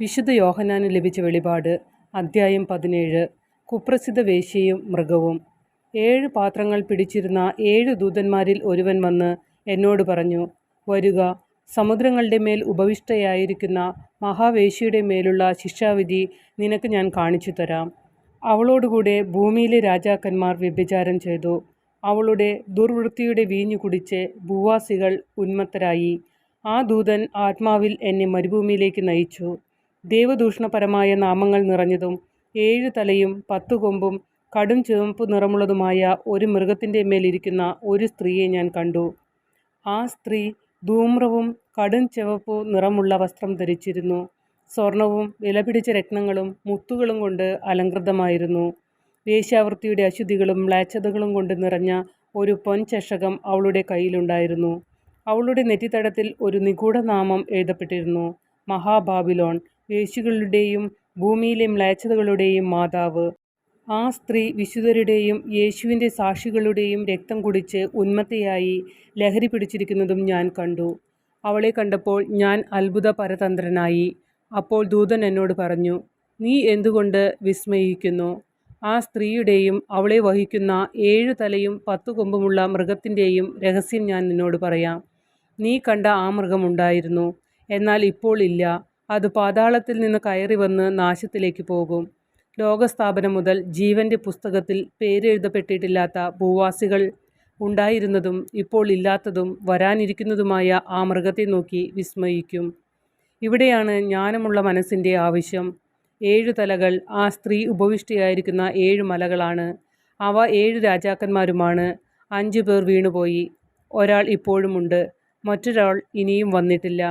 വിശുദ്ധ യോഹനാന് ലഭിച്ച വെളിപാട് അദ്ധ്യായം പതിനേഴ്. കുപ്രസിദ്ധ വേശ്യയും മൃഗവും. ഏഴ് പാത്രങ്ങൾ പിടിച്ചിരുന്ന ഏഴ് ദൂതന്മാരിൽ ഒരുവൻ വന്ന് എന്നോട് പറഞ്ഞു വരുക സമുദ്രങ്ങളുടെ മേൽ ഉപവിഷ്ടയായിരിക്കുന്ന മഹാവേശിയുടെ മേലുള്ള ശിക്ഷാവിധി നിനക്ക് ഞാൻ കാണിച്ചു തരാം. അവളോടുകൂടെ ഭൂമിയിലെ രാജാക്കന്മാർ വ്യഭിചാരം ചെയ്തു. അവളുടെ ദുർവൃത്തിയുടെ വീഞ്ഞു കുടിച്ച് ഭൂവാസികൾ ഉന്മത്തരായി. ആ ദൂതൻ ആത്മാവിൽ എന്നെ മരുഭൂമിയിലേക്ക് നയിച്ചു. ദൈവദൂഷണപരമായ നാമങ്ങൾ നിറഞ്ഞതും ഏഴു തലയും പത്തു കൊമ്പും കടും ചുവപ്പ് നിറമുള്ളതുമായ ഒരു മൃഗത്തിന്റെ മേലിരിക്കുന്ന ഒരു സ്ത്രീയെ ഞാൻ കണ്ടു. ആ സ്ത്രീ ധൂമ്രവും കടും ചുവപ്പു നിറമുള്ള വസ്ത്രം ധരിച്ചിരുന്നു. സ്വർണവും വിലപിടിച്ച രത്നങ്ങളും മുത്തുകളും കൊണ്ട് അലങ്കൃതമായിരുന്നു. വേശ്യാവൃത്തിയുടെ അശുദ്ധികളും മ്ലേച്ഛതകളും കൊണ്ട് നിറഞ്ഞ ഒരു പൊൻചഷകം അവളുടെ കയ്യിലുണ്ടായിരുന്നു. അവളുടെ നെറ്റിത്തടത്തിൽ ഒരു നിഗൂഢനാമം എഴുതപ്പെട്ടിരുന്നു. മഹാബാബിലോൺ. വേശ്യകളുടെയും ഭൂമിയിലെ മ്ലേച്ഛതകളുടെയും മാതാവ്. ആ സ്ത്രീ വിശുദ്ധരുടെയും യേശുവിന്റെ സാക്ഷികളുടെയും രക്തം കുടിച്ച് ഉന്മത്തയായി ലഹരി പിടിച്ചിരിക്കുന്നതും ഞാൻ കണ്ടു. അവളെ കണ്ടപ്പോൾ ഞാൻ അത്ഭുത പരതന്ത്രനായി അപ്പോൾ ദൂതൻ എന്നോട് പറഞ്ഞു നീ എന്തുകൊണ്ട് വിസ്മയിക്കുന്നു? ആ സ്ത്രീയുടെയും അവളെ വഹിക്കുന്ന ഏഴ് തലയും പത്തു കൊമ്പുമുള്ള മൃഗത്തിന്റെയും രഹസ്യം ഞാൻ നിന്നോട് പറയാം. നീ കണ്ട ആ മൃഗമുണ്ടായിരുന്നു എന്നാൽ ഇപ്പോൾ ഇല്ല. അത് പാതാളത്തിൽ നിന്ന് കയറി വന്ന് നാശത്തിലേക്ക് പോകും. ലോകസ്ഥാപനം മുതൽ ജീവന്റെ പുസ്തകത്തിൽ പേരെഴുതപ്പെട്ടിട്ടില്ലാത്ത ഭൂവാസികൾ ഉണ്ടായിരുന്നതും ഇപ്പോൾ ഇല്ലാത്തതും വരാനിരിക്കുന്നതുമായ ആ മൃഗത്തെ നോക്കി വിസ്മയിക്കും. ഇവിടെയാണ് ജ്ഞാനമുള്ള മനസ്സിന്റെ ആവശ്യം. ഏഴു തലകൾ ആ സ്ത്രീ ഉപവിഷ്ടിയായിരിക്കുന്ന ഏഴ് മലകളാണ്. അവ ഏഴ് രാജാക്കന്മാരുമാണ്. അഞ്ചു പേർ വീണുപോയി. ഒരാൾ ഇപ്പോഴുമുണ്ട്. മറ്റൊരാൾ ഇനിയും വന്നിട്ടില്ല.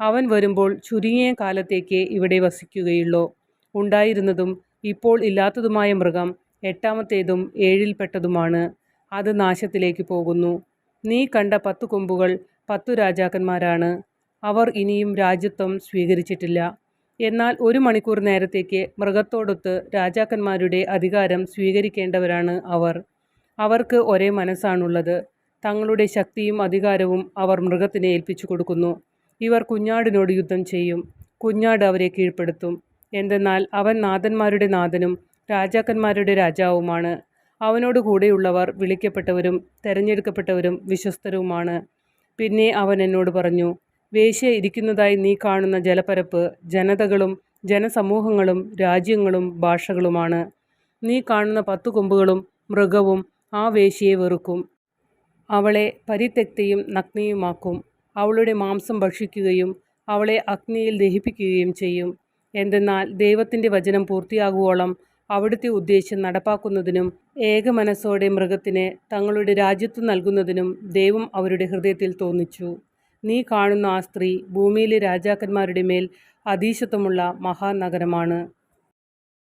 അവൻ വരുമ്പോൾ ചുരുങ്ങിയ കാലത്തേക്ക് ഇവിടെ വസിക്കുകയുള്ളൂ. ഉണ്ടായിരുന്നതും ഇപ്പോൾ ഇല്ലാത്തതുമായ മൃഗം എട്ടാമത്തേതും ഏഴിൽപ്പെട്ടതുമാണ്. അത് നാശത്തിലേക്ക് പോകുന്നു. നീ കണ്ട പത്തു കൊമ്പുകൾ പത്തു രാജാക്കന്മാരാണ്. അവർ ഇനിയും രാജ്യത്വം സ്വീകരിച്ചിട്ടില്ല. എന്നാൽ ഒരു മണിക്കൂർ നേരത്തേക്ക് മൃഗത്തോടൊത്ത് രാജാക്കന്മാരുടെ അധികാരം സ്വീകരിക്കേണ്ടവരാണ് അവർ. അവർക്ക് ഒരേ മനസ്സാണുള്ളത്. തങ്ങളുടെ ശക്തിയും അധികാരവും അവർ മൃഗത്തിന് ഏൽപ്പിച്ചു കൊടുക്കുന്നു. ഇവർ കുഞ്ഞാടിനോട് യുദ്ധം ചെയ്യും. കുഞ്ഞാട് അവരെ കീഴ്പ്പെടുത്തും. എന്തെന്നാൽ അവൻ നാഥന്മാരുടെ നാഥനും രാജാക്കന്മാരുടെ രാജാവുമാണ്. അവനോട് കൂടെയുള്ളവർ വിളിക്കപ്പെട്ടവരും തെരഞ്ഞെടുക്കപ്പെട്ടവരും വിശ്വസ്തരുമാണ്. പിന്നെ അവൻ എന്നോട് പറഞ്ഞു വേശ്യ ഇരിക്കുന്നതായി നീ കാണുന്ന ജലപ്പരപ്പ് ജനതകളും ജനസമൂഹങ്ങളും രാജ്യങ്ങളും ഭാഷകളുമാണ്. നീ കാണുന്ന പത്തു കൊമ്പുകളും മൃഗവും ആ വേശ്യയെ വെറുക്കും. അവളെ പരിത്യക്തയും നഗ്നയുമാക്കും. അവളുടെ മാംസം ഭക്ഷിക്കുകയും അവളെ അഗ്നിയിൽ ദഹിപ്പിക്കുകയും ചെയ്യും. എന്തെന്നാൽ ദൈവത്തിന്റെ വചനം പൂർത്തിയാകുവോളം അവിടുത്തെ ഉദ്ദേശം നടപ്പാക്കുന്നതിനും ഏക മനസ്സോടെ മൃഗത്തിന് തങ്ങളുടെ രാജ്യത്വം നൽകുന്നതിനും ദൈവം അവരുടെ ഹൃദയത്തിൽ തോന്നിച്ചു. നീ കാണുന്ന ആ സ്ത്രീ ഭൂമിയിലെ രാജാക്കന്മാരുടെ മേൽ അതീശത്വമുള്ള മഹാനഗരമാണ്.